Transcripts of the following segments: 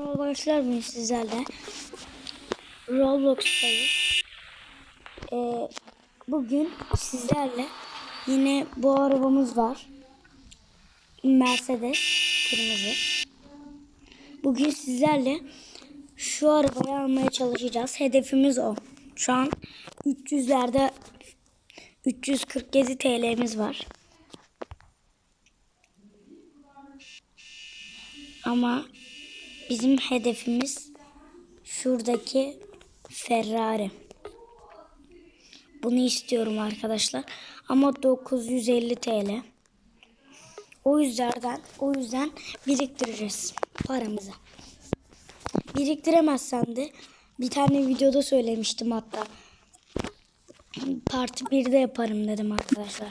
Arkadaşlar bugün sizlerle Roblox'tayız. Ee, bugün sizlerle yine bu arabamız var. Mercedes kırmızı. Bugün sizlerle şu arabayı almaya çalışacağız. Hedefimiz o. Şu an 300'lerde 347 TL'miz var. Ama bizim hedefimiz şuradaki Ferrari. Bunu istiyorum arkadaşlar. Ama 950 TL. O yüzden o yüzden biriktireceğiz paramızı. Biriktiremezsen de bir tane videoda söylemiştim hatta. Part 1'de yaparım dedim arkadaşlar.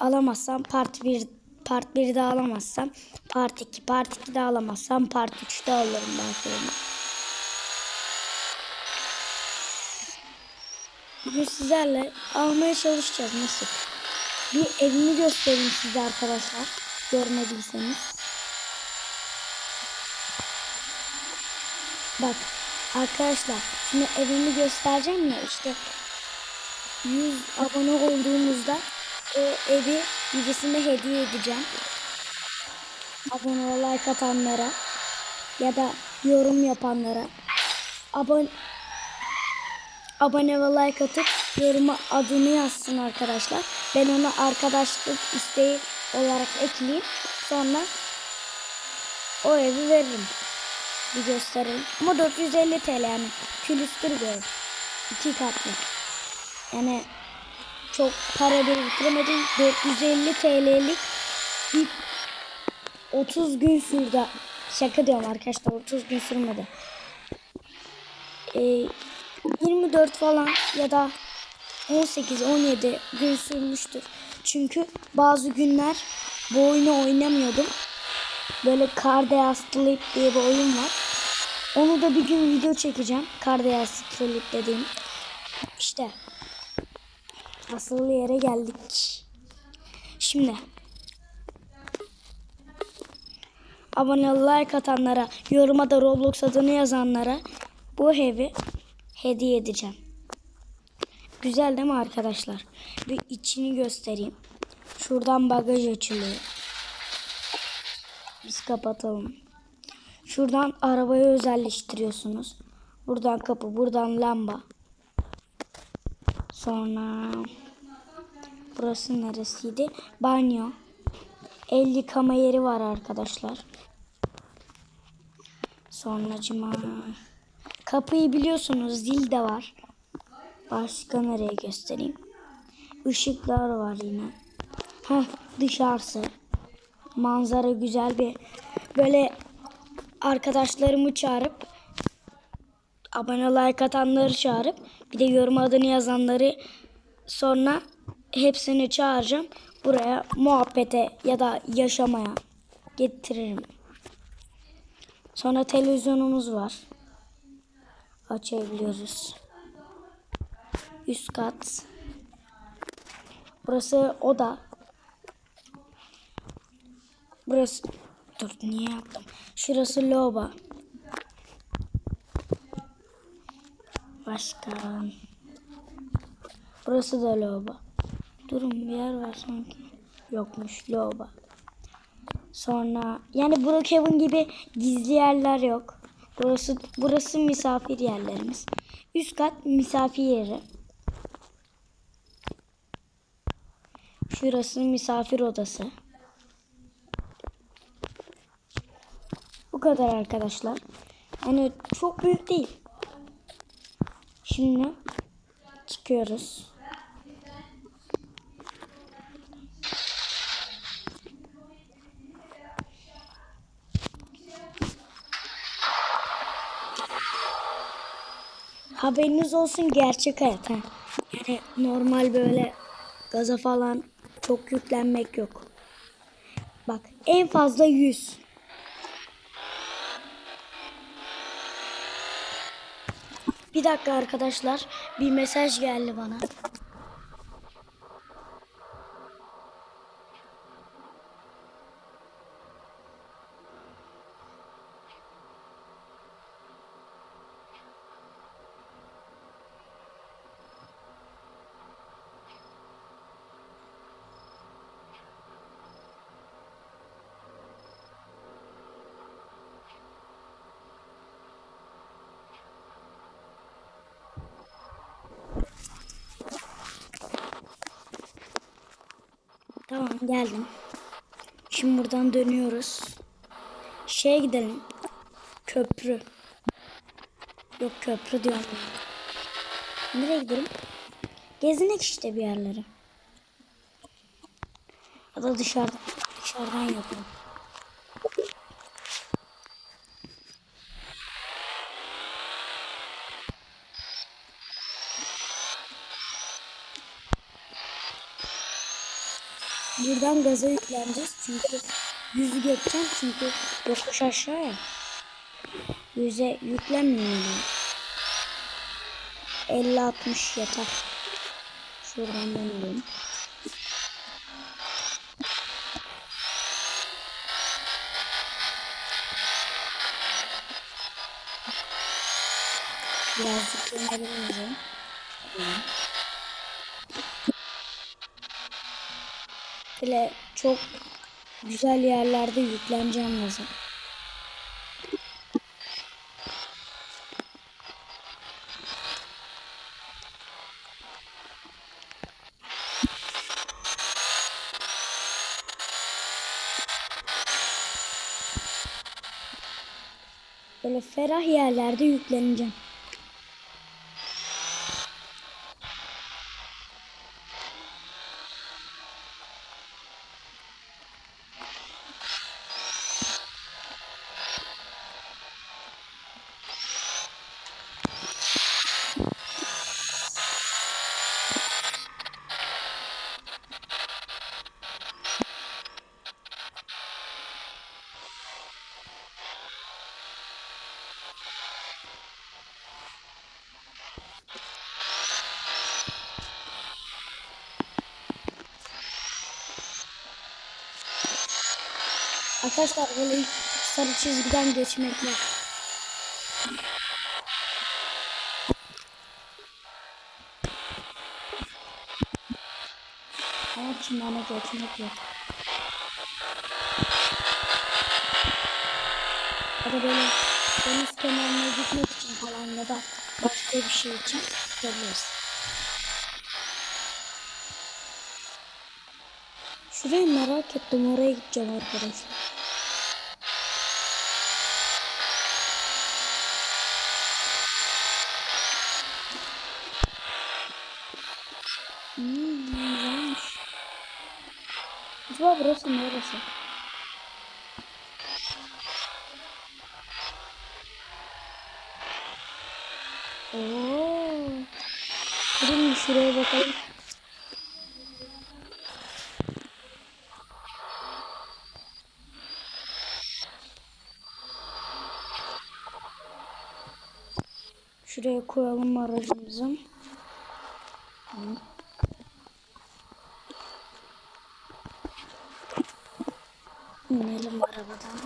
Alamazsam part 1 part 1'de alamazsam part 2 part 2'de alamazsam part 3'te alırım belki. Bugün sizlerle almaya çalışacağız nasıl? Bir evimi göstereyim size arkadaşlar. Görmediyseniz. Bak arkadaşlar şimdi evimi göstereceğim ya işte 100 abone olduğumuzda o evi birisine hediye edeceğim. Abone ve like atanlara ya da yorum yapanlara abone abone ve like atıp yoruma adını yazsın arkadaşlar. Ben ona arkadaşlık isteği olarak ekleyeyim. Sonra o evi veririm. Bir gösterelim. Ama 450 TL yani. Külüstür bir ev. İki katlı. Yani çok para biriktiremedim. 450 TL'lik bir 30 gün sürdü. Şaka diyorum arkadaşlar 30 gün sürmedi. Ee, 24 falan ya da 18-17 gün sürmüştür. Çünkü bazı günler bu oyunu oynamıyordum. Böyle Astrolip diye bir oyun var. Onu da bir gün video çekeceğim. Karda Astrolip dediğim. İşte asıl yere geldik. Şimdi abone like atanlara, yoruma da Roblox adını yazanlara bu evi hediye edeceğim. Güzel değil mi arkadaşlar? Bir içini göstereyim. Şuradan bagaj açılıyor. Biz kapatalım. Şuradan arabayı özelleştiriyorsunuz. Buradan kapı, buradan lamba. Sonra burası neresiydi? Banyo. El yıkama yeri var arkadaşlar. Sonra cima. Kapıyı biliyorsunuz zil de var. Başka nereye göstereyim? Işıklar var yine. Heh, dışarısı. Manzara güzel bir böyle arkadaşlarımı çağırıp abone like atanları çağırıp bir de yorum adını yazanları sonra hepsini çağıracağım. Buraya muhabbete ya da yaşamaya getiririm. Sonra televizyonumuz var. Açabiliyoruz. Üst kat. Burası oda. Burası dur niye yaptım? Şurası loba. Başka. Burası da loba. Durun bir yer var sanki. Yokmuş loba. Sonra yani Brookhaven gibi gizli yerler yok. Burası burası misafir yerlerimiz. Üst kat misafir yeri. Şurası misafir odası. Bu kadar arkadaşlar. Yani çok büyük değil. Şimdi çıkıyoruz. Haberiniz olsun gerçek hayat. Ha. Yani normal böyle gaza falan çok yüklenmek yok. Bak en fazla 100. Bir dakika arkadaşlar. Bir mesaj geldi bana. Geldim. Şimdi buradan dönüyoruz. Şeye gidelim. Köprü. Yok köprü diyorum. Nereye gidelim? Gezinek işte bir yerlere. Ya da dışarıdan, dışarıdan yapalım. Buradan gaza yükleneceğiz çünkü yüzü geçeceğim çünkü yokuş aşağıya. Yüze yüklenmeyeyim yani. 50-60 yeter. Şuradan dönelim. Birazcık dönelim bize. Böyle çok güzel yerlerde yükleneceğim lazım. Böyle ferah yerlerde yükleneceğim. Arkadaşlar böyle sarı çizgiden geçmek yok. Ama çimene geçmek yok. Ya böyle deniz kenarına gitmek için falan ya da başka bir şey için gidebiliriz. Şurayı merak ettim. Oraya gideceğim arkadaşlar. Acaba burası neresi? Oo. Durun şuraya bakalım. Şuraya koyalım aracımızı. Tamam. İnelim arabadan.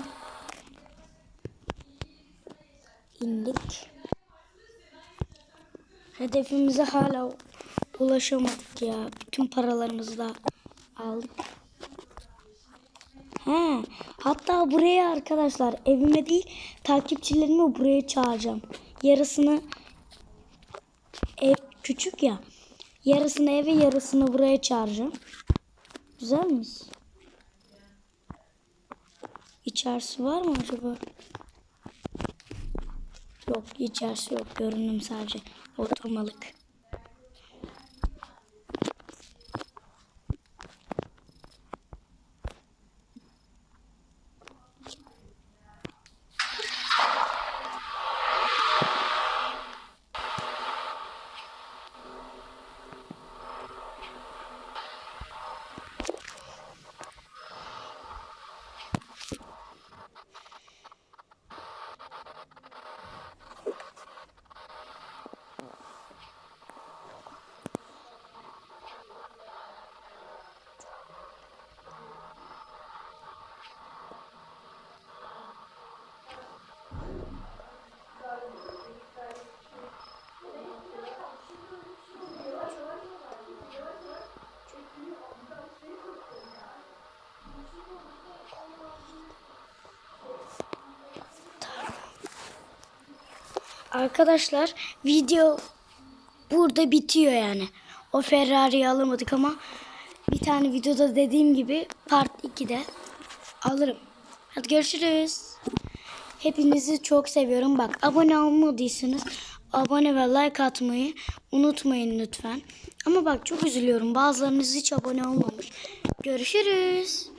İndik. Hedefimize hala ulaşamadık ya. Bütün paralarımızı da aldık. He, hatta buraya arkadaşlar evime değil takipçilerimi buraya çağıracağım. Yarısını ev küçük ya. Yarısını eve yarısını buraya çağıracağım. Güzel mi? İçerisi var mı acaba? Yok içerisi yok. Görünüm sadece. Otomalık. Arkadaşlar video burada bitiyor yani. O Ferrari'yi alamadık ama bir tane videoda dediğim gibi part 2'de alırım. Hadi görüşürüz. Hepinizi çok seviyorum. Bak abone olmadıysanız abone ve like atmayı unutmayın lütfen. Ama bak çok üzülüyorum. Bazılarınız hiç abone olmamış. Görüşürüz.